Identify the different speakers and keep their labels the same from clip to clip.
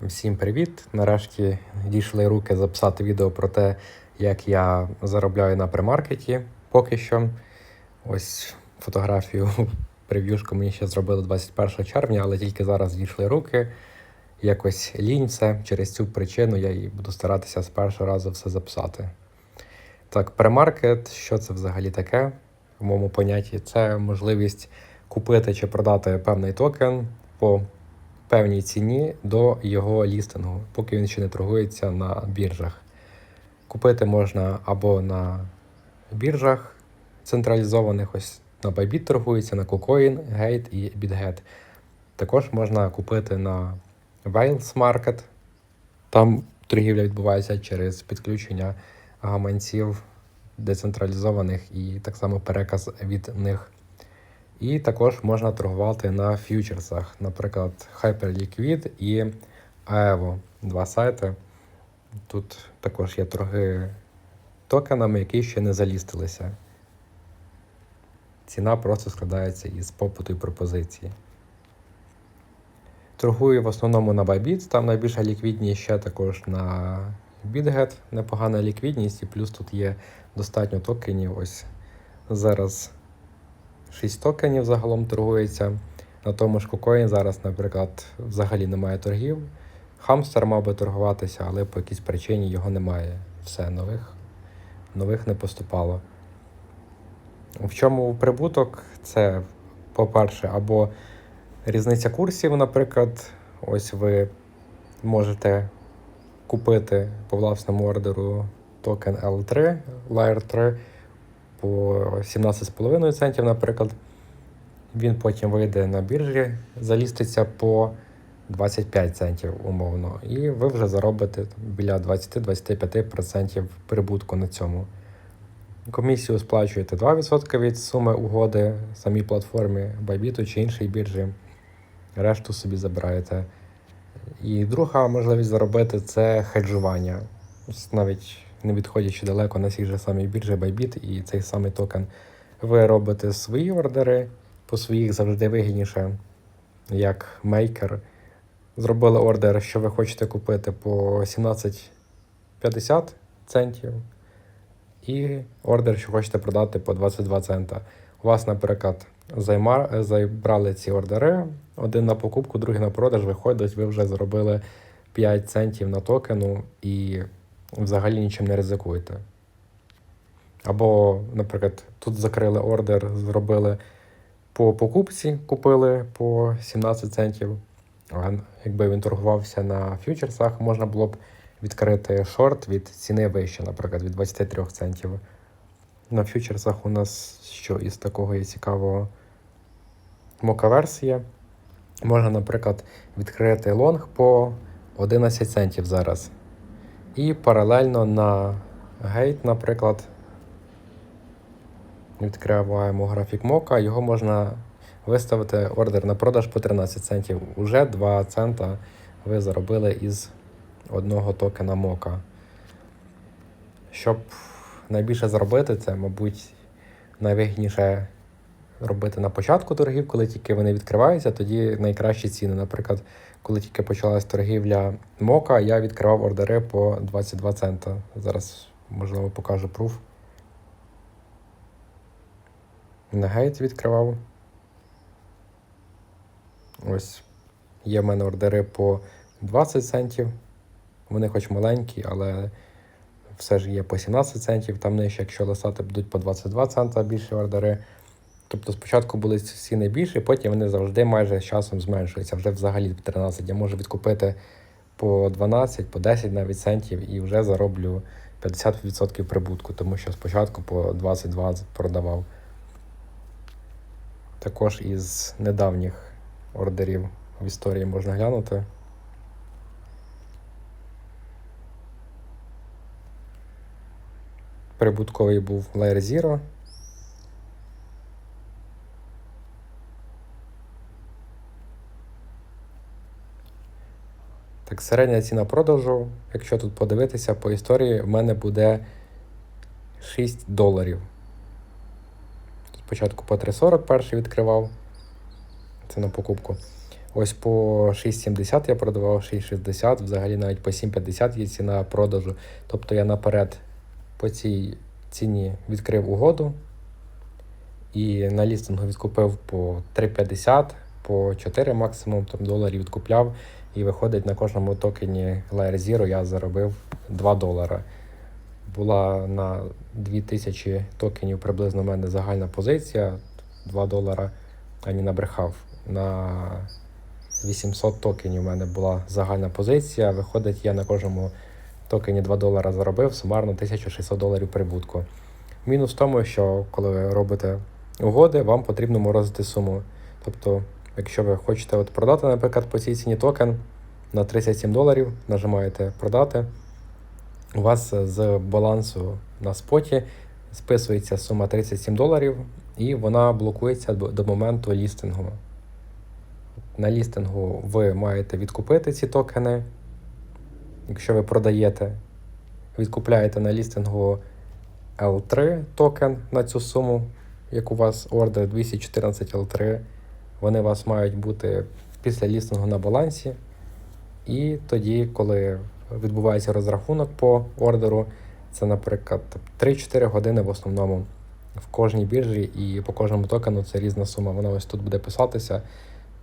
Speaker 1: Всім привіт! Нарешті дійшли руки записати відео про те, як я заробляю на премаркеті поки що. Ось фотографію прев'юшку мені ще зробили 21 червня, але тільки зараз дійшли руки. Якось лінь все. Через цю причину я і буду старатися з першого разу все записати. Так, премаркет, що це взагалі таке? В моєму понятті це можливість купити чи продати певний токен по певній ціні до його лістингу, поки він ще не торгується на біржах. Купити можна або на біржах централізованих, ось на Bybit торгується, на KuCoin, Gate і BitGet. Також можна купити на Wales Market. Там торгівля відбувається через підключення гаманців децентралізованих і так само переказ від них. І також можна торгувати на фьючерсах, наприклад, Hyperliquid і Aevo. Два сайти. Тут також є торги токенами, які ще не залістилися. Ціна просто складається із попиту і пропозиції. Торгую в основному на Bybit, там найбільша ліквідність ще також на BitGet, непогана ліквідність, і плюс тут є достатньо токенів. Ось зараз 6 токенів загалом торгується. На тому ж KuCoin зараз, наприклад, взагалі немає торгів. Хамстер мав би торгуватися, але по якійсь причині його немає. Все, нових, нових не поступало. В чому прибуток? Це, по-перше, або різниця курсів, наприклад, ось ви можете купити по власному ордеру токен L3, Layer 3 по 17,5 центів, наприклад. Він потім вийде на біржі, заліститься по 25 центів умовно, і ви вже заробите біля 20-25% прибутку на цьому. Комісію сплачуєте 2% від суми угоди самій платформі Bybit чи іншій біржі. Решту собі забираєте. І друга можливість заробити це хеджування. Навіть не відходячи далеко на цій же самій біржі Bybit і цей самий токен. Ви робите свої ордери, по своїх завжди вигідніше, як мейкер. Зробили ордер, що ви хочете купити по 17,50 центів. І ордер, що хочете продати по 22 цента. У вас, наприклад, займа, забрали ці ордери, один на покупку, другий на продаж, виходить, ви вже заробили 5 центів на токену і взагалі нічим не ризикуєте. Або, наприклад, тут закрили ордер, зробили по покупці, купили по 17 центів. А якби він торгувався на фьючерсах, можна було б відкрити шорт від ціни вище, наприклад, від 23 центів. На фьючерсах у нас що із такого є цікавого мока-версія. Можна, наприклад, відкрити лонг по 11 центів зараз. І паралельно на гейт, наприклад, відкриваємо графік мока, його можна виставити ордер на продаж по 13 центів. Уже 2 цента ви заробили із одного токена мока. Щоб найбільше заробити, це, мабуть, найвигідніше робити на початку торгів, коли тільки вони відкриваються, тоді найкращі ціни. Наприклад, коли тільки почалась торгівля мока, я відкривав ордери по 22 цента. Зараз, можливо, покажу пруф. На гейт відкривав. Ось є в мене ордери по 20 центів. Вони хоч маленькі, але все ж є по 17 центів, там нижче, якщо листати будуть по 22 цента більші ордери. Тобто спочатку були ціни більші, потім вони завжди майже з часом зменшуються. Вже взагалі 13. Я можу відкупити по 12, по 10 навіть центів і вже зароблю 50% прибутку, тому що спочатку по 22 продавав. Також із недавніх ордерів в історії можна глянути. Прибутковий був Layer Zero. Так, середня ціна продажу, якщо тут подивитися по історії, в мене буде 6 доларів. Спочатку по 3,40 перший відкривав. Це на покупку. Ось по 6,70 я продавав 6,60, взагалі навіть по 7,50 є ціна продажу. Тобто я наперед по цій ціні відкрив угоду і на лістингу відкупив по 3,50, по 4 максимум там, доларів відкупляв. І виходить на кожному токені Layer Zero я заробив 2 долара. Була на 2000 токенів приблизно в мене загальна позиція 2 долара, а не набрехав. На 800 токенів у мене була загальна позиція. Виходить, я на кожному токені 2 долара заробив, сумарно 1600 доларів прибутку. Мінус в тому, що коли ви робите угоди, вам потрібно морозити суму. Тобто, якщо ви хочете от продати, наприклад, по цій ціні токен на 37 доларів, нажимаєте продати, у вас з балансу на споті списується сума 37 доларів, і вона блокується до моменту лістингу. На лістингу ви маєте відкупити ці токени. Якщо ви продаєте, відкупляєте на лістингу L3 токен на цю суму, як у вас ордер 214 L3, вони у вас мають бути після лістингу на балансі. І тоді, коли відбувається розрахунок по ордеру, це, наприклад, 3-4 години в основному в кожній біржі і по кожному токену це різна сума. Вона ось тут буде писатися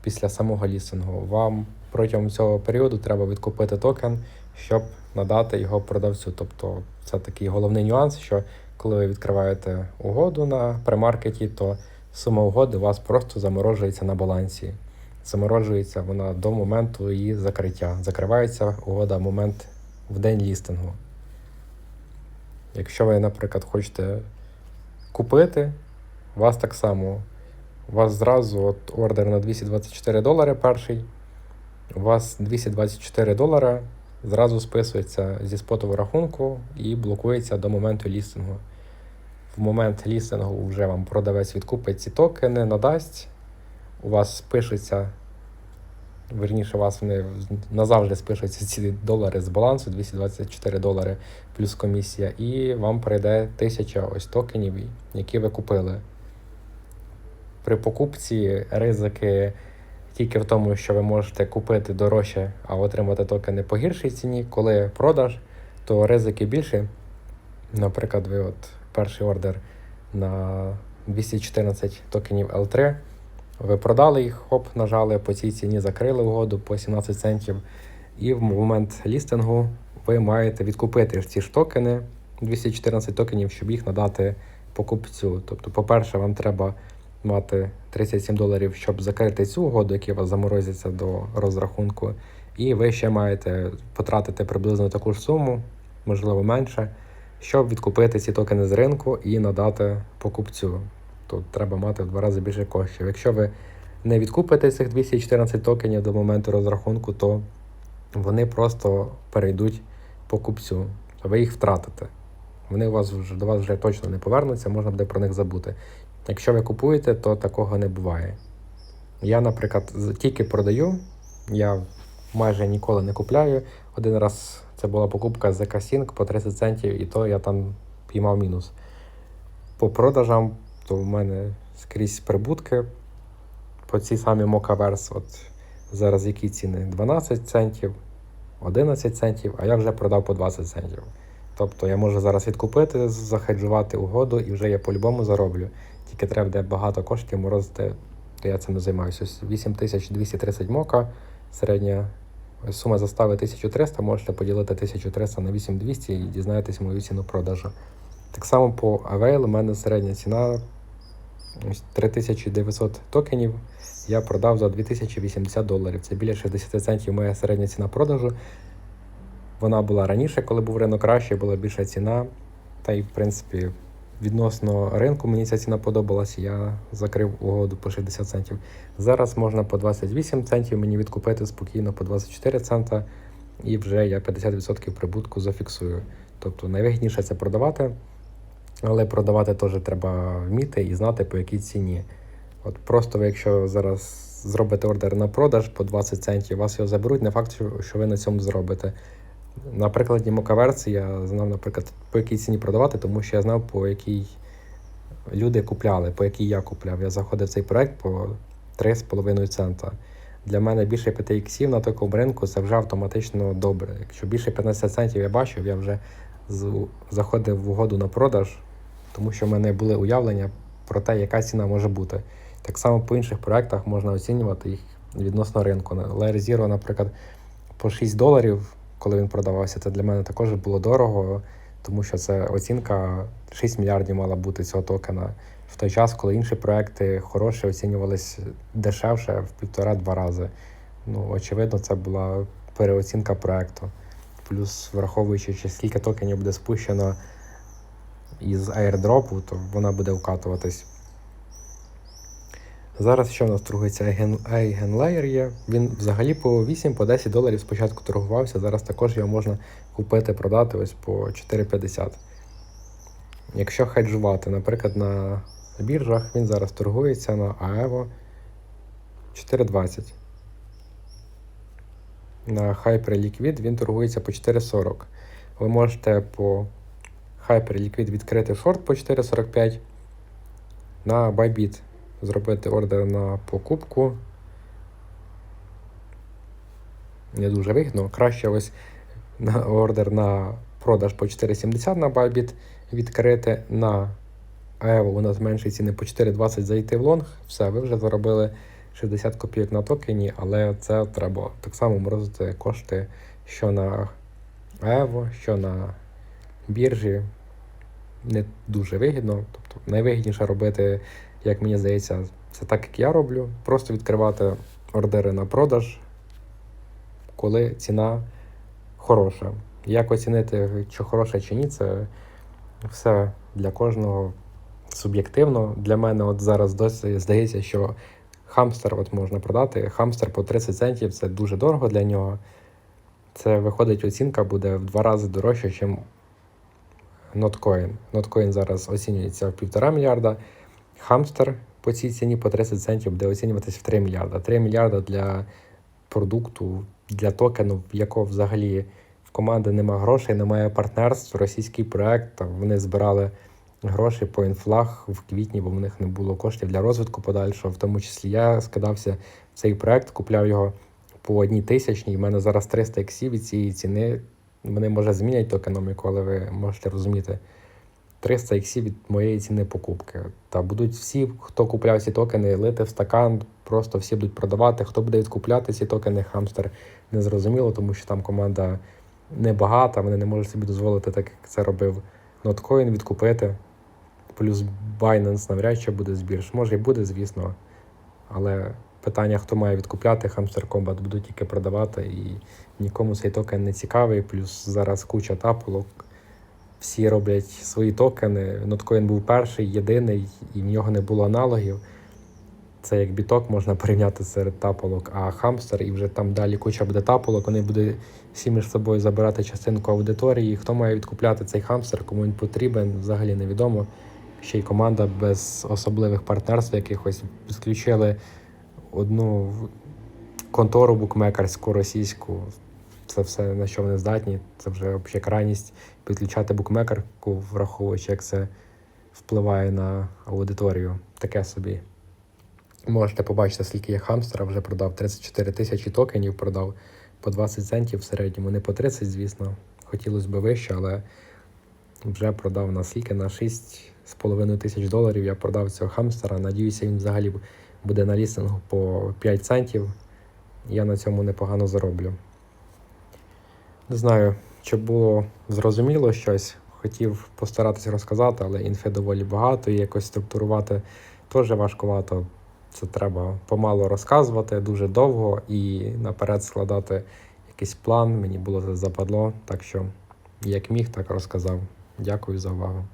Speaker 1: після самого лістингу. Вам протягом цього періоду треба відкупити токен, щоб надати його продавцю. Тобто це такий головний нюанс, що коли ви відкриваєте угоду на премаркеті, то сума угоди у вас просто заморожується на балансі. Заморожується вона до моменту її закриття. Закривається угода в момент в день лістингу. Якщо ви, наприклад, хочете купити, у вас так само. У вас зразу от ордер на 224 долари перший. У вас 224 долара зразу списується зі спотового рахунку і блокується до моменту лістингу. В момент лістингу вже вам продавець відкупить ці токени, надасть. У вас спишеться, верніше, у вас вони назавжди спишуться ці долари з балансу, 224 долари плюс комісія, і вам прийде 1000 ось токенів, які ви купили. При покупці ризики тільки в тому, що ви можете купити дорожче, а отримати токени по гіршій ціні. Коли продаж, то ризики більші. Наприклад, ви от перший ордер на 214 токенів L3. Ви продали їх, хоп, нажали по цій ціні, закрили угоду по 17 центів. І в момент лістингу ви маєте відкупити ці ж токени, 214 токенів, щоб їх надати покупцю. Тобто, по-перше, вам треба мати 37 доларів, щоб закрити цю угоду, яка вас заморозиться до розрахунку. І ви ще маєте потратити приблизно таку ж суму, можливо менше, щоб відкупити ці токени з ринку і надати покупцю. Тут треба мати в два рази більше коштів. Якщо ви не відкупите цих 214 токенів до моменту розрахунку, то вони просто перейдуть покупцю, ви їх втратите. Вони у вас вже до вас вже точно не повернуться, можна буде про них забути. Якщо ви купуєте, то такого не буває. Я, наприклад, тільки продаю, я майже ніколи не купляю. Один раз це була покупка з Sync по 30 центів, і то я там піймав мінус. По продажам, то в мене скрізь прибутки. По цій самій Mocaverse, от зараз які ціни? 12 центів, 11 центів, а я вже продав по 20 центів. Тобто я можу зараз відкупити, захеджувати угоду і вже я по-любому зароблю. Тільки треба буде багато коштів морозити, то я цим не займаюся. 8230 мока, середня сума застави 1300, можете поділити 1300 на 8200 і дізнаєтесь мою ціну продажу. Так само по Avail у мене середня ціна 3900 токенів. Я продав за 2080 доларів. Це біля 60 центів моя середня ціна продажу. Вона була раніше, коли був ринок краще, була більша ціна. Та й, в принципі, відносно ринку мені ця ціна подобалась. Я закрив угоду по 60 центів. Зараз можна по 28 центів мені відкупити спокійно по 24 цента, і вже я 50% прибутку зафіксую. Тобто найвигідніше це продавати, але продавати теж треба вміти і знати по якій ціні. От просто ви, якщо зараз зробите ордер на продаж по 20 центів, вас його заберуть, не факт, що- ви на цьому зробите. На прикладі Мокаверсі я знав, наприклад, по якій ціні продавати, тому що я знав, по якій люди купляли, по якій я купляв. Я заходив в цей проект по 3,5 цента. Для мене більше 5 іксів на такому ринку це вже автоматично добре. Якщо більше 15 центів я бачив, я вже заходив в угоду на продаж, тому що в мене були уявлення про те, яка ціна може бути. Так само по інших проектах можна оцінювати їх відносно ринку. Layer Zero, наприклад, по 6 доларів, коли він продавався, це для мене також було дорого, тому що це оцінка 6 мільярдів мала бути цього токена. В той час, коли інші проекти хороші оцінювались дешевше в півтора-два рази. Ну, очевидно, це була переоцінка проекту. Плюс, враховуючи, чи скільки токенів буде спущено із аірдропу, то вона буде вкатуватись. Зараз що в нас торгується Eigenlayer є. Він взагалі по 8 по 10 доларів спочатку торгувався. Зараз також його можна купити, продати ось по 4,50. Якщо хеджувати, наприклад, на біржах, він зараз торгується на AEVO 4,20. На Hyperliquid він торгується по 4,40. Ви можете по Hyperliquid відкрити шорт по 4,45 на Bybit зробити ордер на покупку. Не дуже вигідно. Краще ось на ордер на продаж по 4,70 на Bybit відкрити на EVO у нас менші ціни по 4,20 зайти в лонг. Все, ви вже заробили 60 копійок на токені, але це треба так само морозити кошти, що на EVO, що на біржі. Не дуже вигідно. Тобто найвигідніше робити, як мені здається, це так, як я роблю. Просто відкривати ордери на продаж, коли ціна хороша. Як оцінити, чи хороша, чи ні, це все для кожного суб'єктивно. Для мене от зараз досі здається, що хамстер от можна продати. Хамстер по 30 центів це дуже дорого для нього. Це виходить, оцінка буде в два рази дорожче, ніж Notcoin. Notcoin зараз оцінюється в півтора мільярда. Хамстер по цій ціні по 30 центів буде оцінюватися в 3 мільярда. 3 мільярда для продукту, для токену, в якого взагалі в команди немає грошей, немає партнерств. Російський проект вони збирали гроші по інфлаг в квітні, бо в них не було коштів для розвитку подальшого. В тому числі я скидався в цей проект, купляв його по одній тисячній. У мене зараз 300 іксів від цієї ціни. Вони може змінять ту економіку, але ви можете розуміти. 300 іксів від моєї ціни покупки. Та будуть всі, хто купляв ці токени, лити в стакан, просто всі будуть продавати. Хто буде відкупляти ці токени, хамстер не зрозуміло, тому що там команда небагата, вони не можуть собі дозволити, так як це робив Notcoin, відкупити. Плюс Binance навряд чи буде збір. Може і буде, звісно. Але питання, хто має відкупляти, Hamster Combat будуть тільки продавати, і нікому цей токен не цікавий. Плюс зараз куча тапулок. Всі роблять свої токени. Notcoin був перший, єдиний, і в нього не було аналогів. Це як біток можна порівняти серед тапалок, а хамстер, і вже там далі куча буде тапалок, вони будуть всі між собою забирати частинку аудиторії. Хто має відкупляти цей хамстер, кому він потрібен, взагалі невідомо. Ще й команда без особливих партнерств якихось підключили одну контору букмекерську російську. Це все на що вони здатні. Це вже взагалі крайність підключати букмекерку, враховуючи, як це впливає на аудиторію. Таке собі. Можете побачити, скільки я хамстера вже продав. 34 тисячі токенів продав по 20 центів в середньому. Не по 30, звісно. Хотілося б вище, але вже продав на скільки? На 6,5 тисяч доларів я продав цього хамстера. Надіюся, він взагалі буде на лістингу по 5 центів. Я на цьому непогано зароблю. Не знаю, чи було зрозуміло щось. Хотів постаратися розказати, але інфи доволі багато і якось структурувати теж важкувато. Це треба помало розказувати дуже довго і наперед складати якийсь план. Мені було це западло, так що як міг, так розказав. Дякую за увагу.